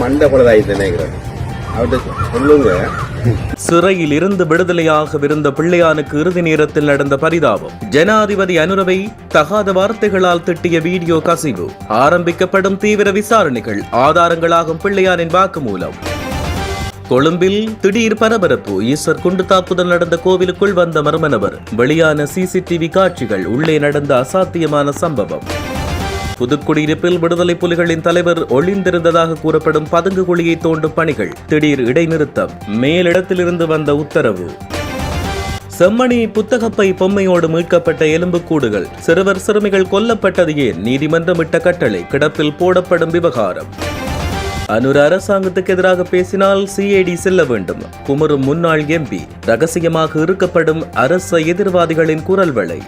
மண்டை நினைக்கிறேன் அவர்கிட்ட சொல்லுங்க. சிறையில் இருந்து விடுதலையாகவிருந்த பிள்ளையானுக்கு இறுதி நேரத்தில் நடந்த பரிதாபம். ஜனாதிபதி அனுரவை தகாத வார்த்தைகளால் திட்டிய வீடியோ கசிவு. ஆரம்பிக்கப்படும் தீவிர விசாரணைகள் ஆதாரங்களாகும் பிள்ளையானின் வாக்குமூலம் கொழும்பில் திடீர் பரபரப்பு ஈஸ்வர் குண்டு தாக்குதல் நடந்த கோவிலுக்குள் வந்த மர்ம நபர். வெளியான சிசிடிவி காட்சிகள் உள்ளே நடந்த அசாத்தியமான சம்பவம். புதுக்குடியிருப்பில் விடுதலை புலிகளின் தலைவர் ஒளிந்திருந்ததாக கூறப்படும் பதுங்கு குழியை தோண்டும் பணிகள் திடீர் இடைநிறுத்தம். மேலிடத்திலிருந்து வந்த உத்தரவு. செம்மணி புத்தகப்பை பொம்மையோடு மீட்கப்பட்ட எலும்புக்கூடுகள். சிறுவர் சிறுமிகள் கொல்லப்பட்டது ஏன்? நீதிமன்றம் இட்ட கட்டளை. கிடப்பில் போடப்படும் விவகாரம். அனுர அரசாங்கத்துக்கு எதிராக பேசினால் சிஐடி செல்ல வேண்டும். குமரும் முன்னாள் எம்பி. ரகசியமாக இருக்கப்படும் அரச எதிர்வாதிகளின் குரல் வளை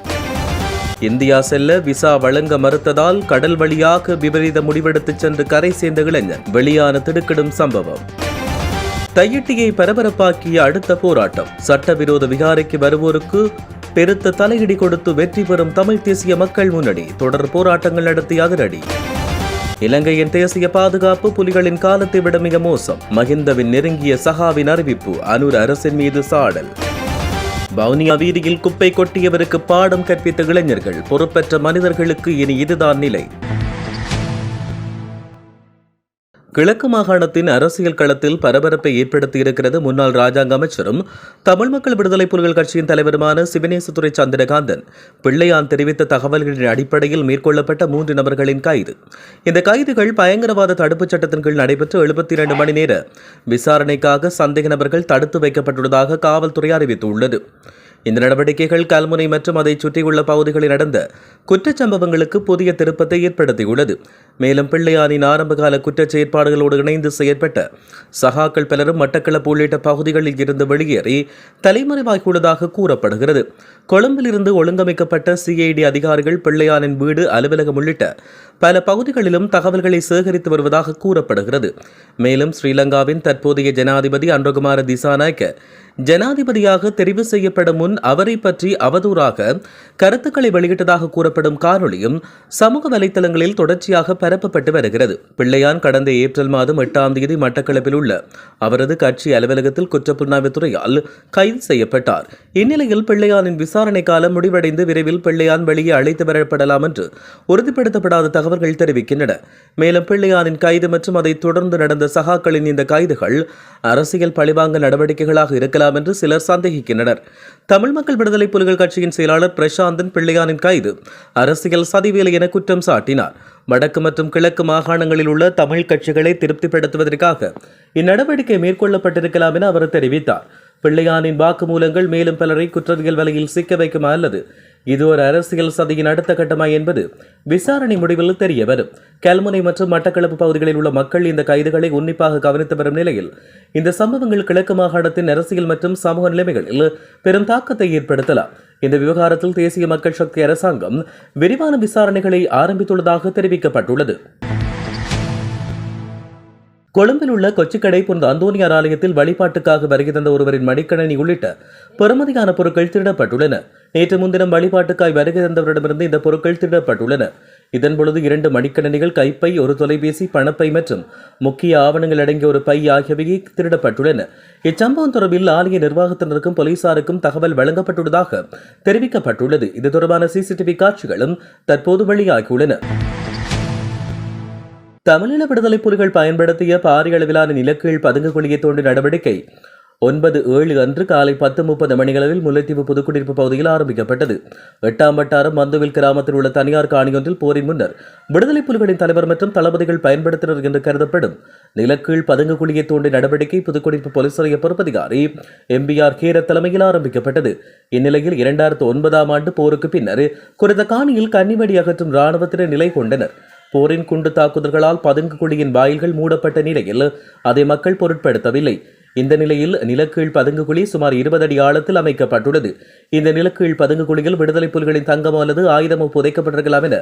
இந்தியா செல்ல விசா வழங்க மறுத்ததால் கடல் வழியாக விபரீத முடிவெடுத்துச் சென்று கரை சேர்ந்த இளைஞர். வெளியான திடுக்கிடும் சம்பவம். தையிட்டியை பரபரப்பாக்கிய அடுத்த போராட்டம். சட்டவிரோத விகாரைக்கு வருவோருக்கு பெருத்த தலையிடி கொடுத்து வெற்றி பெறும் தமிழ் தேசிய மக்கள் முன்னணி. தொடர் போராட்டங்கள் நடத்திய அதிரடி. இலங்கையின் தேசிய பாதுகாப்பு புலிகளின் காலத்தை விட மிக மோசம். மகிந்தவின் நெருங்கிய சகாவின் அறிவிப்பு அனுர் அரசின் மீது சாடல். வவுனியா வீதியில் குப்பை கொட்டியவருக்கு பாடம் கற்பித்த இளைஞர்கள் பொறுப்பற்ற மனிதர்களுக்கு இனி இதுதான் நிலை. கிழக்கு மாகாணத்தின் அரசியல் களத்தில் பரபரப்பை ஏற்படுத்தியிருக்கிறது முன்னாள் ராஜாங்க அமைச்சரும் தமிழ் மக்கள் விடுதலை புலிகள் கட்சியின் தலைவருமான சிவனேசதுரை சந்திரகாந்தன். பிள்ளையான் தெரிவித்த தகவல்களின் அடிப்படையில் மேற்கொள்ளப்பட்ட மூன்று நபர்களின் கைது. இந்த கைதுகள் பயங்கரவாத தடுப்புச் சட்டத்தின் கீழ் நடைபெற்ற எழுபத்தி இரண்டு மணி நேர விசாரணைக்காக சந்தேக நபர்கள் தடுத்து வைக்கப்பட்டுள்ளதாக காவல்துறை அறிவித்துள்ளது. இந்த நடவடிக்கைகள் கல்முனை மற்றும் அதை சுற்றியுள்ள பகுதிகளில் நடந்த குற்றச்சம்பவங்களுக்கு புதிய திருப்பத்தை ஏற்படுத்தியுள்ளது. மேலும் பிள்ளையானின் ஆரம்பகால குற்றச் செயற்பாடுகளோடு இணைந்து செயற்பட்ட சகாக்கள் பலரும் மட்டக்களப்பு உள்ளிட்ட பகுதிகளில் இருந்து வெளியேறி தலைமறைவாகியுள்ளதாக கூறப்படுகிறது. கொழும்பிலிருந்து ஒழுங்கமைக்கப்பட்ட சிஐடி அதிகாரிகள் பிள்ளையானின் வீடு அலுவலகம் உள்ளிட்ட பல பகுதிகளிலும் தகவல்களை சேகரித்து வருவதாக கூறப்படுகிறது. மேலும் ஸ்ரீலங்காவின் தற்போதைய ஜனாதிபதி அன்றகுமார திசாநாயக்க ஜனாதிபதியாக தெரிவு செய்யப்படும் முன் அவரை பற்றி அவதூறாக கருத்துக்களை வெளியிட்டதாக கூறப்படும் காணொலியும் சமூக வலைத்தளங்களில் தொடர்ச்சியாக பரப்பப்பட்டு வருகிறது. பிள்ளையான் கடந்த ஏப்ரல் மாதம் எட்டாம் தேதி மட்டக்களப்பில் உள்ள அவரது கட்சி அலுவலகத்தில் குற்றப்புலனாய்வுத்துறையால் கைது செய்யப்பட்டார். இந்நிலையில் பிள்ளையானின் விசாரணை காலம் முடிவடைந்து விரைவில் பிள்ளையான் வெளியே அழைத்து வரப்படலாம் என்று உறுதிப்படுத்தப்படாத தகவல்கள் தெரிவிக்கின்றன. மேலும் பிள்ளையானின் கைது மற்றும் அதைத் தொடர்ந்து நடந்த சகாக்களின் இந்த கைதுகள் அரசியல் பழிவாங்க நடவடிக்கைகளாக இருக்கலாம் என்று சிலர் சந்தேகிக்கின்றனர். தமிழ் மக்கள் விடுதலை புலிகள் கட்சியின் செயலாளர் பிரசாந்தன் பிள்ளையானின் கைது அரசியல் சதிவேலை என குற்றம் சாட்டினார். வடக்கு மற்றும் கிழக்கு மாகாணங்களில் உள்ள தமிழ் கட்சிகளை திருப்திப்படுத்துவதற்காக இந்நடவடிக்கை மேற்கொள்ளப்பட்டிருக்கலாம் என அவர் தெரிவித்தார். பிள்ளையானின் வாக்குமூலங்கள் மேலும் பலரை குற்றவியல் வலையில் சிக்க வைக்குமா அல்லது இது ஒரு அரசியல் சதியின் அடுத்த கட்டமா என்பது விசாரணை முடிவில் தெரிய வரும் கல்முனை மற்றும் மட்டக்களப்பு பகுதிகளில் உள்ள மக்கள் இந்த கைதுகளை உன்னிப்பாக கவனித்து வரும் நிலையில் இந்த சம்பவங்கள் கிழக்கு மாகாணத்தின் அரசியல் மற்றும் சமூக நிலைமைகளில் பெரும் தாக்கத்தை ஏற்படுத்தலாம். இந்த விவகாரத்தில் தேசிய மக்கள் சக்தி அரசாங்கம் விரிவான விசாரணைகளை ஆரம்பித்துள்ளதாக தெரிவிக்கப்பட்டுள்ளது. கொழும்பில் உள்ள கொச்சிக்கடை புனித அந்தோனியார் ஆலயத்தில் வழிபாட்டுக்காக வருகை தந்த ஒருவரின் மடிக்கணினி உள்ளிட்ட பெறுமதியான பொருட்கள் திருடப்பட்டுள்ளன. நேற்று முன்தினம் வழிபாட்டுக்காய் வருகை தந்தவரிடமிருந்து இந்த பொருட்கள் திருடப்பட்டுள்ளன. இதன் பொழுது இரண்டு மடிக்கணினிகள் கைப்பை ஒரு தொலைபேசி பணப்பை மற்றும் முக்கிய ஆவணங்கள் அடங்கிய ஒரு பை ஆகியவையே திருடப்பட்டுள்ளன. இச்சம்பவம் தொடர்பில் ஆலய நிர்வாகத்தினருக்கும் போலீசாருக்கும் தகவல் வழங்கப்பட்டுள்ளதாக தெரிவிக்கப்பட்டுள்ளது. இது தொடர்பான சிசிடிவி காட்சிகளும் தற்போது வெளியாகியுள்ளன. தமிழீழ விடுதலை புலிகள் பயன்படுத்திய பாரிய அளவிலான நிலக்கீழ் பதுங்கு குழியை தோண்டி நடவடிக்கை ஒன்பது ஏழு அன்று காலை பத்து முப்பது மணிகளவில் முல்லைத்தீவு புதுக்குடியிருப்பு பகுதியில் ஆரம்பிக்கப்பட்டது. எட்டாம் வட்டாரம் மந்துவில் கிராமத்தில் உள்ள தனியார் காணியொன்றில் போரின் முன்னர் விடுதலை புலிகளின் தலைவர் மற்றும் தளபதிகள் பயன்படுத்தினர் என்று கருதப்படும். நிலக்கீழ் பதுங்கு குழியை தோண்டி நடவடிக்கை புதுக்குடியிருப்பு போலீஸ் நிலைய பொறுப்பதிகாரி எம்பிஆர் கீர தலைமையில் ஆரம்பிக்கப்பட்டது. இந்நிலையில் இரண்டாயிரத்து ஒன்பதாம் ஆண்டு போருக்கு பின்னர் குறித்த காணியில் கன்னிவெடி அகற்றும் இராணுவத்தினர் நிலை கொண்டனர். போரின் குண்டு தாக்குதல்களால் பதுங்கு குழியின் வாயில்கள் மூடப்பட்ட நிலையில் அதை மக்கள் பொருட்படுத்தவில்லை. இந்த நிலையில் நிலக்கீழ் பதுங்கு குழி சுமார் இருபது அடி ஆழத்தில் அமைக்கப்பட்டுள்ளது. இந்த நிலக்கீழ் பதுங்கு குழியில் விடுதலை புலிகளின் தங்கம் அல்லது ஆயுதமோ புதைக்கப்பட்டிருக்கலாம் என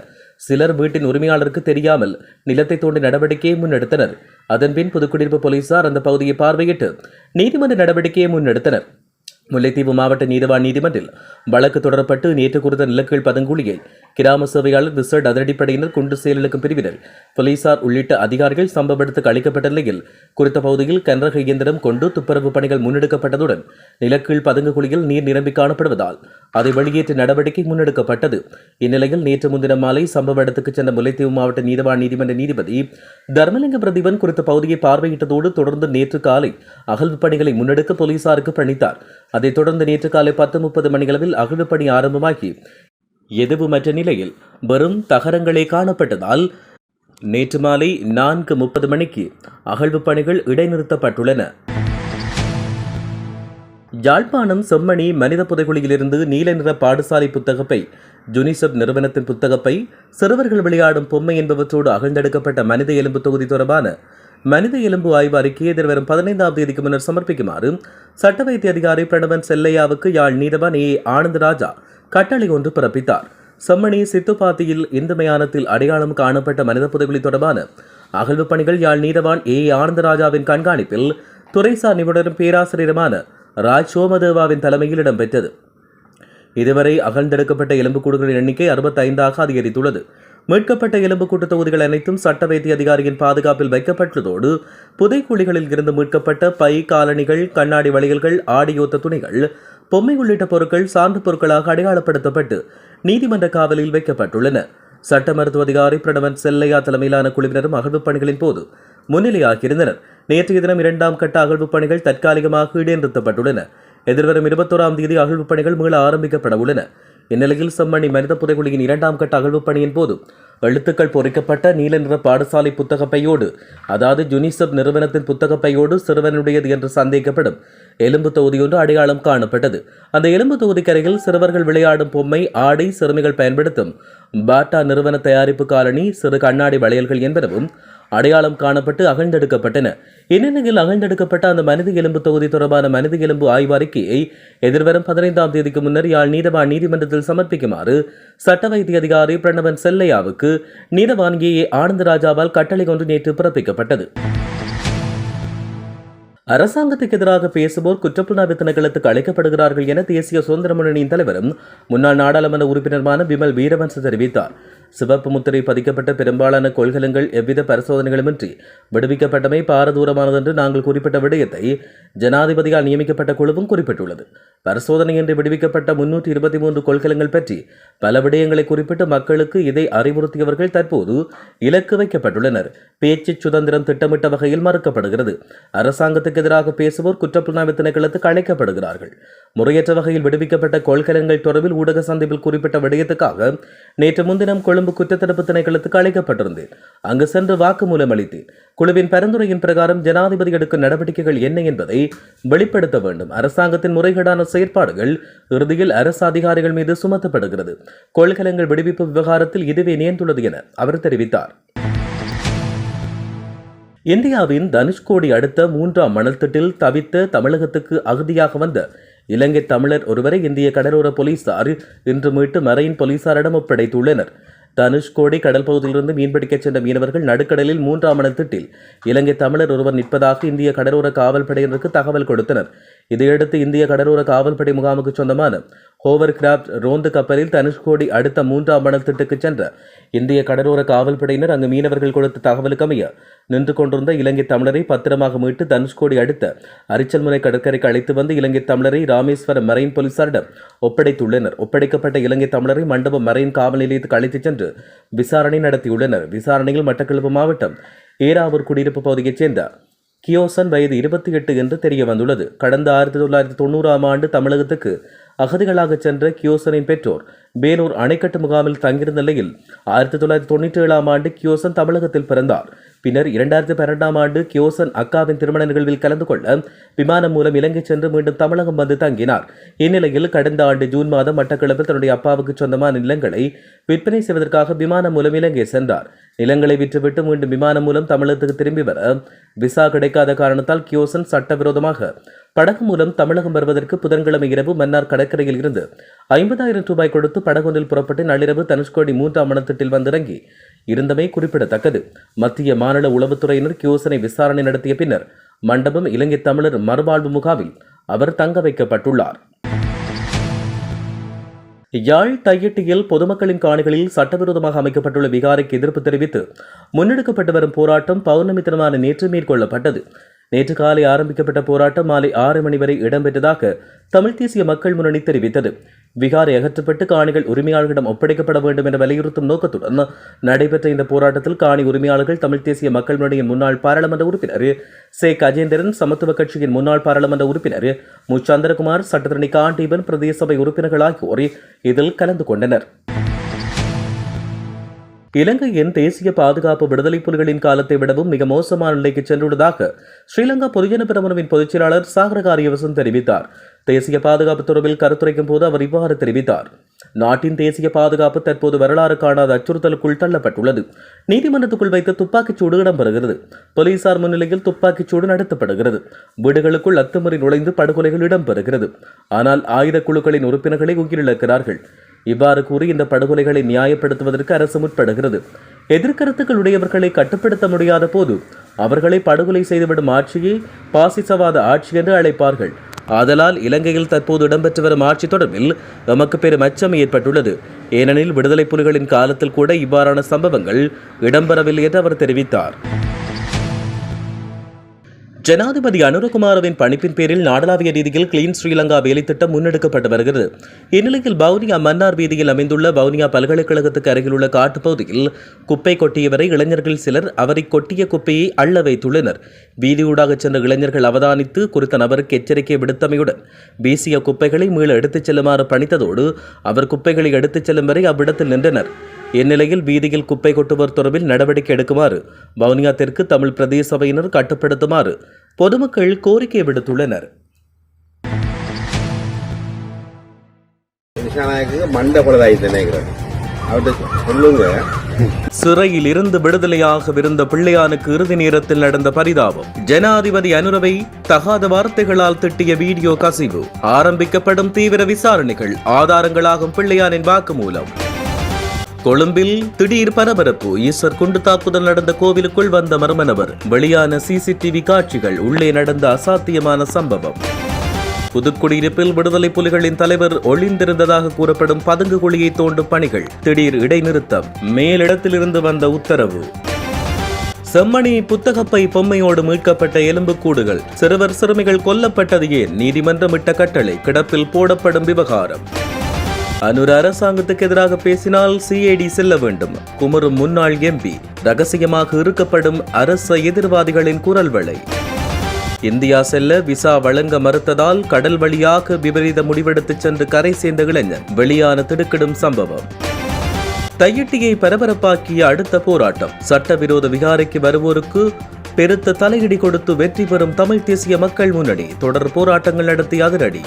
சிலர் வீட்டின் உரிமையாளருக்கு தெரியாமல் நிலத்தை தோண்டி நடவடிக்கையை முன்னெடுத்தனர். அதன்பின் புதுக்குடியிருப்பு போலீசார் அந்த பகுதியை பார்வையிட்டு நீதிமன்ற நடவடிக்கையை முன்னெடுத்தனர். முல்லைத்தீவு மாவட்ட நீதவான் நீதிமன்றில் வழக்கு தொடரப்பட்டு நேற்று குறித்த நிலக்கீழ் பதுங்குழியை கிராம சேவையாளர் ரிசர்ட் அதிரடிப்படையினர் குண்டு செயலிழக்கும் பிரிவினர். போலீசார் உள்ளிட்ட அதிகாரிகள் சம்பவ இடத்துக்கு அளிக்கப்பட்ட நிலையில் குறித்த பகுதியில் கனரக இயந்திரம் கொண்டு துப்புரவு பணிகள் முன்னெடுக்கப்பட்டதுடன் நிலக்கீழ் பதுங்கு குழியில் நீர் நிரம்பி காணப்படுவதால் அதை வெளியேற்ற நடவடிக்கை முன்னெடுக்கப்பட்டது. இந்நிலையில் நேற்று முன்தினம் மாலை சம்பவ இடத்துக்கு சென்ற முல்லைத்தீவு மாவட்ட நீதவான் நீதிமன்ற நீதிபதி தர்மலிங்க பிரதீபன் குறித்த பகுதியை பார்வையிட்டதோடு தொடர்ந்து நேற்று காலை அகழ்வு பணிகளை முன்னெடுக்க போலீசாருக்கு பணித்தார். அதைத் தொடர்ந்து நேற்று காலை பத்து முப்பது மணியளவில் அகழ்வு பணி ஆரம்பமாகி எதுவுமற்ற நிலையில் வெறும் தகரங்களே காணப்பட்டதால் நேற்று மாலை நான்கு முப்பது மணிக்கு அகழ்வு பணிகள் இடைநிறுத்தப்பட்டுள்ளன. யாழ்ப்பாணம் செம்மணி மனித புதைகுழியிலிருந்து நீல நிற பாடசாலை புத்தகப்பை ஜுனிசெப் நிறுவனத்தின் புத்தகப்பை சிறுவர்கள் விளையாடும் பொம்மை என்பவற்றோடு அகழ்ந்தெடுக்கப்பட்ட மனித எலும்பு தொகுதி தொடர்பான மனித எலும்பு ஆய்வு அறிக்கையை எதிர்வரும் பதினைந்தாம் தேதிக்கு முன்னர் சமர்ப்பிக்குமாறு சட்ட வைத்திய அதிகாரி பிரணவன் செல்லையாவுக்கு யாழ் நீதவான் ஏ. ஆனந்தராஜா கட்டளை ஒன்று பிறப்பித்தார். செம்மணி சித்துப்பாத்தியில் இந்து மயானத்தில் அடையாளம் காணப்பட்ட மனித புதைகுழி தொடர்பான அகழ்வு பணிகள் யாழ் நீதவான் ஏ. ஆனந்தராஜாவின் கண்காணிப்பில் துறைசார் நிபுணரும் பேராசிரியருமான ராஜ் சோமதேவாவின் தலைமையில் இடம்பெற்றது. இதுவரை அகழ்ந்தெடுக்கப்பட்ட எலும்புக்கூடுகளின் எண்ணிக்கை அறுபத்தைந்தாக அதிகரித்துள்ளது. மீட்கப்பட்ட எலும்புக்கூட்டு தொகுதிகள் அனைத்தும் சட்ட வைத்திய அதிகாரியின் பாதுகாப்பில் வைக்கப்பட்டுள்ளதோடு புதைக்குழிகளில் இருந்து மீட்கப்பட்ட பை காலணிகள் கண்ணாடி வளையல்கள் ஆடியோத்த துணிகள் பொம்மை உள்ளிட்ட பொருட்கள் சான்று பொருட்களாக அடையாளப்படுத்தப்பட்டு நீதிமன்ற காவலில் வைக்கப்பட்டுள்ளன. சட்ட மருத்துவ அதிகாரி பிரணவன் செல்லையா தலைமையிலான குழுவினரும் அகழ்வுப் பணிகளின் போது முன்னிலையாகியிருந்தனர். நேற்றைய தினம் இரண்டாம் கட்ட அகழ்வுப் பணிகள் தற்காலிகமாக இடைநிறுத்தப்பட்டுள்ளன. எதிர்வரும் இருபத்தோராம் தேதி அகழ்வுப் பணிகள் மீள ஆரம்பிக்கப்பட உள்ளன. இந்நிலையில் செம்மணி மனித புதைகுழியின் இரண்டாம் கட்ட அகழ்வுப் பணியின் போது எழுத்துக்கள் பொறிக்கப்பட்ட நீல நிற பாடசாலை புத்தகப்பையோடு அதாவது ஜுனிசெப் நிறுவனத்தின் புத்தகப்பையோடு சிறுவனுடையது என்று சந்தேகப்படும் எலும்பு தொகுதி ஒன்று அடையாளம் காணப்பட்டது. அந்த எலும்பு தொகுதிக்கரையில் சிறுவர்கள் விளையாடும் பொம்மை ஆடை சிறுமிகள் பயன்படுத்தும் பாட்டா நிறுவன தயாரிப்பு காலனி சிறு கண்ணாடி வளையல்கள் என்பனவும் அடையாளம் காணப்பட்டு அகழ்ந்தெடுக்கப்பட்டன. இந்நிலையில் அகழ்ந்தெடுக்கப்பட்ட அந்த மனித எலும்பு தொகுதி தொடர்பான மனித எலும்பு ஆய்வு அறிக்கையை எதிர்வரும் பதினைந்தாம் தேதிக்கு முன்னர் யாழ் நீதவான் நீதிமன்றத்தில் சமர்ப்பிக்குமாறு சட்ட வைத்திய அதிகாரி பிரணவன் செல்லையாவுக்கு நீதவான் ஏ. ஆனந்தராஜாவால் கட்டளை ஒன்று நேற்று பிறப்பிக்கப்பட்டது. அரசாங்கத்துக்கு எதிராக பேசுவோர் குற்றப்புலனாய்வு திணைக்களத்துக்கு அழைக்கப்படுகிறார்கள் என தேசிய சுதந்திர முன்னணியின் தலைவரும் முன்னாள் நாடாளுமன்ற உறுப்பினருமான விமல் வீரவன்ச தெரிவித்தார். சிவப்பு முத்திரை பதிக்கப்பட்ட பெரும்பாலான கொள்கலங்கள் எவ்வித பரிசோதனைகளுமின்றி விடுவிக்கப்பட்டமை பாரதூரமானது என்று நாங்கள் குறிப்பிட்ட விடயத்தை ஜனாதிபதியால் நியமிக்கப்பட்ட குழுவும் குறிப்பிட்டுள்ளது. பரிசோதனையின்றி விடுவிக்கப்பட்ட முன்னூற்றி இருபத்தி மூன்று கொள்கலங்கள் பற்றி பல விடயங்களை குறிப்பிட்டு மக்களுக்கு இதை அறிவுறுத்தியவர்கள் தற்போது இலக்கு வைக்கப்பட்டுள்ளனர். பேச்சு சுதந்திரம் திட்டமிட்ட வகையில் மறுக்கப்படுகிறது. அரசாங்கத்துக்கு எதிராக பேசுவோர் குற்றப்புலனாய்வு திணைக்களத்துக்கு அழைக்கப்படுகிறார்கள். முறையற்ற வகையில் விடுவிக்கப்பட்ட கொள்கலன்கள் தொடர்பில் ஊடக சந்திப்பில் குறிப்பிட்ட விடயத்துக்காக நேற்று முன்தினம் கொழும்பு குற்றத்தடுப்பு திணைக்களத்துக்கு அழைக்கப்பட்டிருந்தேன். அங்கு சென்று வாக்குமூலம் அளித்தேன். குழுவின் பரிந்துரையின் பிரகாரம் ஜனாதிபதி எடுக்கும் நடவடிக்கைகள் என்ன என்பதை வெளிப்படுத்த வேண்டும். அரசாங்கத்தின் முறைகேடான செயற்பாடுகள் இறுதியில் அரசு அதிகாரிகள் மீது சுமத்தப்படுகிறது. கொள்கலங்கள் விடுவிப்பு விவகாரத்தில் இதுவே நேர்ந்துள்ளது என அவர் தெரிவித்தார். இந்தியாவின் தனுஷ்கோடி அடுத்த மூன்றாம் மணல்திட்டில் தவித்த தமிழகத்துக்கு அகதியாக வந்த இலங்கை தமிழர் ஒருவரை இந்திய கடலோர போலீசார் இன்று மீட்டு மரையின் போலீசாரிடம் ஒப்படைத்துள்ளனர். தனுஷ்கோடி கடல் பகுதியிலிருந்து மீன்பிடிக்கச் சென்ற மீனவர்கள் நடுக்கடலில் மூன்றாம் மணத்திட்டில் இலங்கை தமிழர் ஒருவர் நிற்பதாக இந்திய கடலோர காவல்படையினருக்கு தகவல் கொடுத்தனர். இதையடுத்து இந்திய கடலோர காவல்படை முகாமுக்கு சொந்தமான ஹோவர் கிராப்ட் ரோந்து கப்பலில் தனுஷ்கோடி அடுத்த மூன்றாம் மணத்திட்டுக்கு சென்ற இந்திய கடலோர காவல்படையினர் அங்கு மீனவர்கள் கொடுத்த தகவலுக்கு அமைய நின்று கொண்டிருந்த இலங்கை தமிழரை பத்திரமாக மீட்டு தனுஷ்கோடி அடுத்த அரிச்சல்முனை கடற்கரைக்கு அழைத்து வந்து இலங்கை தமிழரை ராமேஸ்வரம் மரைன் போலீசாரிடம் ஒப்படைத்துள்ளனர். ஒப்படைக்கப்பட்ட இலங்கை தமிழரை மண்டபம் மரைன் காவல் நிலையத்துக்கு அழைத்துச் சென்று விசாரணை நடத்தியுள்ளனர். விசாரணையில் மட்டக்களப்பு மாவட்டம் ஏராவூர் குடியிருப்பு பகுதியைச் சேர்ந்த கியோசன் வயது இருபத்தி எட்டு என்று தெரிய வந்துள்ளது கடந்த ஆயிரத்தி தொள்ளாயிரத்தி தொண்ணூறாம் ஆண்டு தமிழகத்துக்கு அகதிகளாக சென்ற கியோசனின் பெற்றோர் வேலூர் அணைக்கட்டு முகாமில் தங்கியிருந்த நிலையில் ஆயிரத்தி தொள்ளாயிரத்தி தொண்ணூற்றி ஏழாம் ஆண்டு கியோசன் தமிழகத்தில் பிறந்தார். பின்னர் இரண்டாயிரத்தி பன்னெண்டாம் ஆண்டு கியோசன் அக்காவின் திருமண நிகழ்வில் கலந்து கொள்ள விமானம் மூலம் இலங்கை சென்று மீண்டும் தமிழகம் வந்து தங்கினார். இந்நிலையில் கடந்த ஆண்டு ஜூன் மாதம் மட்டக்களப்பில் தன்னுடைய அப்பாவுக்கு சொந்தமான நிலங்களை விற்பனை செய்வதற்காக விமானம் மூலம் இலங்கை சென்றார். நிலங்களை விற்றுவிட்டு மீண்டும் விமானம் மூலம் தமிழகத்துக்கு திரும்பி வர விசா கிடைக்காத காரணத்தால் கியோசன் சட்டவிரோதமாக படகு மூலம் தமிழகம் வருவதற்கு புதன்கிழமை இரவு மன்னார் கடற்கரையில் இருந்து ஐம்பதாயிரம் ரூபாய் கொடுத்து படகொன்றில் புறப்பட்டு நள்ளிரவு தனுஷ்கோடி மூன்றாம் மணத்திட்டில் வந்திறங்கி இருந்தமை குறிப்பிடத்தக்கது. மத்திய மாநில உளவுத்துறையினர் யோசனை விசாரணை நடத்திய பின்னர் மண்டபம் இலங்கை தமிழர் மறுவாழ்வு முகாமில் அவர் தங்க வைக்கப்பட்டுள்ளார். யாழ் தையிட்டியில் பொதுமக்களின் காணிகளில் சட்டவிரோதமாக அமைக்கப்பட்டுள்ள விகாரைக்கு எதிர்ப்பு தெரிவித்து முன்னெடுக்கப்பட்டு வரும் போராட்டம் பௌர்ணமி தினமான நேற்று மேற்கொள்ளப்பட்டது. நேற்று காலை ஆரம்பிக்கப்பட்ட போராட்டம் மாலை ஆறு மணி வரை இடம்பெற்றதாக தமிழ் தேசிய மக்கள் முன்னணி தெரிவித்தது. விகாரை அகற்றப்பட்டு காணிகள் உரிமையாளர்களிடம் ஒப்படைக்கப்பட வேண்டும் என வலியுறுத்தும் நோக்கத்துடன் நடைபெற்ற இந்த போராட்டத்தில் காணி உரிமையாளர்கள் தமிழ் தேசிய மக்கள் முன்னணியின் முன்னாள் பாராளுமன்ற உறுப்பினர் சே. கஜேந்திரன் சமத்துவ கட்சியின் முன்னாள் பாராளுமன்ற உறுப்பினர் மு. சந்திரகுமார் சட்டத்தரணி காண்டீபன் பிரதேச சபை உறுப்பினர்கள் ஆகியோர் இதில் கலந்து கொண்டனர். இலங்கையின் தேசிய பாதுகாப்பு விடுதலை புலிகளின் காலத்தை விடவும் மிக மோசமான நிலைக்கு சென்றுள்ளதாக ஸ்ரீலங்கா பொதுஜன பிரமணவின் பொதுச் செயலாளர் சாகர காரியவசம் தெரிவித்தார். தேசிய பாதுகாப்பு தொடர்பில் கருத்துரைக்கும் போது அவர் இவ்வாறு தெரிவித்தார். நாட்டின் தேசிய பாதுகாப்பு தற்போது வரலாறு காணாத அச்சுறுத்தலுக்குள் தள்ளப்பட்டுள்ளது. நீதிமன்றத்துக்குள் வைத்து துப்பாக்கிச் சூடு இடம்பெறுகிறது. போலீசார் முன்னிலையில் துப்பாக்கிச் சூடு நடத்தப்படுகிறது. வீடுகளுக்குள் அத்துமுறை நுழைந்து படுகொலைகள் இடம்பெறுகிறது. ஆனால் ஆயுத குழுக்களின் உறுப்பினர்களை உயிரிழக்கிறார்கள். இவ்வாறு கூறி இந்த படுகொலைகளை நியாயப்படுத்துவதற்கு அரசு முற்படுகிறது. எதிர்கருத்துக்கள் உடையவர்களை கட்டுப்படுத்த முடியாத போது அவர்களை படுகொலை செய்துவிடும் ஆட்சியை பாசிசவாத ஆட்சி என்று அழைப்பார்கள். ஆதலால் இலங்கையில் தற்போது இடம்பெற்று வரும் ஆட்சி தொடர்பில் நமக்கு பெரும் அச்சம் ஏற்பட்டுள்ளது. ஏனெனில் விடுதலை புலிகளின் காலத்தில் கூட இவ்வாறான சம்பவங்கள் இடம்பெறவில்லை என்று அவர் தெரிவித்தார். ஜனாதிபதி அனுரகுமாரவின் பணிப்பின் பேரில் நாடளாவிய ரீதியில் கிளீன் ஸ்ரீலங்கா வேலை திட்டம் முன்னெடுக்கப்பட்டு வருகிறது. இந்நிலையில் பவுனியா மன்னார் வீதியில் அமைந்துள்ள பவுனியா பல்கலைக்கழகத்துக்கு அருகிலுள்ள காட்டுப்பகுதியில் குப்பை கொட்டியவரை இளைஞர்கள் சிலர் அவரை கொட்டிய குப்பையை அள்ள வைத்துள்ளனர். வீதியூடாக சென்ற இளைஞர்கள் அவதானித்து குறித்த நபருக்கு எச்சரிக்கை விடுத்தமையுடன் வீசிய குப்பைகளை மீள எடுத்துச் செல்லுமாறு பணித்ததோடு அவர் குப்பைகளை எடுத்துச் செல்லும் வரை அவ்விடத்தில் நின்றனர். இந்நிலையில் வீதியில் குப்பை கொட்டுவோர் தொடர்பில் நடவடிக்கை எடுக்குமாறு வவுனியா தெற்கு தமிழ் பிரதேச சபையினர் கட்டுப்படுத்துமாறு பொதுமக்கள் கோரிக்கை விடுத்துள்ளனர். சிறையில் இருந்து விடுதலையாகவிருந்த பிள்ளையானுக்கு இறுதி நேரத்தில் நடந்த பரிதாபம். ஜனாதிபதி அனுரவை தகாத வார்த்தைகளால் திட்டிய வீடியோ கசிவு. ஆரம்பிக்கப்படும் தீவிர விசாரணைகள் ஆதாரங்களாகும் பிள்ளையானின் வாக்குமூலம் கொழும்பில் திடீர் பரபரப்பு ஈஸ்வர் குண்டு தாக்குதல் நடந்த கோவிலுக்குள் வந்த மர்ம நபர். வெளியான சிசிடிவி காட்சிகள் உள்ளே நடந்த அசாத்தியமான சம்பவம். புதுக்குடியிருப்பில் விடுதலை புலிகளின் தலைவர் ஒளிந்திருந்ததாக கூறப்படும் பதுங்கு குழியை தோண்டும் பணிகள் திடீர் இடைநிறுத்தம் மேலிடத்திலிருந்து வந்த உத்தரவு. செம்மணி புத்தகப்பை பொம்மையோடு மீட்கப்பட்ட எலும்புக்கூடுகள் சிறுவர் சிறுமிகள் கொல்லப்பட்டது ஏன்? நீதிமன்றம் இட்ட கட்டளை கிடப்பில் போடப்படும் விவகாரம். அனுர் அரசாங்கத்துக்கு எதிராக பேசினால் சிஐடி செல்ல வேண்டும். குமரும் முன்னாள் எம்பி ரகசியமாக இருக்கப்படும் அரச எதிர்வாதிகளின் குரல் வலை. இந்தியா செல்ல விசா வழங்க மறுத்ததால் கடல் வழியாக விபரீத முடிவெடுத்துச் சென்று கரை சேர்ந்த இளைஞன் வெளியான திடுக்கிடும் சம்பவம். தையிட்டியை பரபரப்பாக்கிய அடுத்த போராட்டம். சட்டவிரோத விகாரைக்கு வருவோருக்கு பெருத்த தலையிடி கொடுத்து வெற்றி பெறும் தமிழ் தேசிய மக்கள் முன்னணி. தொடர் போராட்டங்கள் நடத்திய அதிரடி.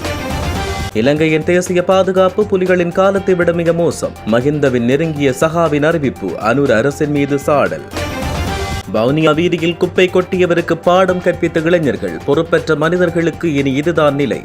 இலங்கையின் தேசிய பாதுகாப்பு புலிகளின் காலத்தை விட மிக மோசம். மஹிந்தவின் நெருங்கிய சகாவின் அறிவிப்பு அனுர் அரசின் மீது சாடல். வவுனியா வீதியில் குப்பை கொட்டியவருக்கு பாடம் கற்பித்த இளைஞர்கள் பொறுப்பற்ற மனிதர்களுக்கு இனி இதுதான் நிலை.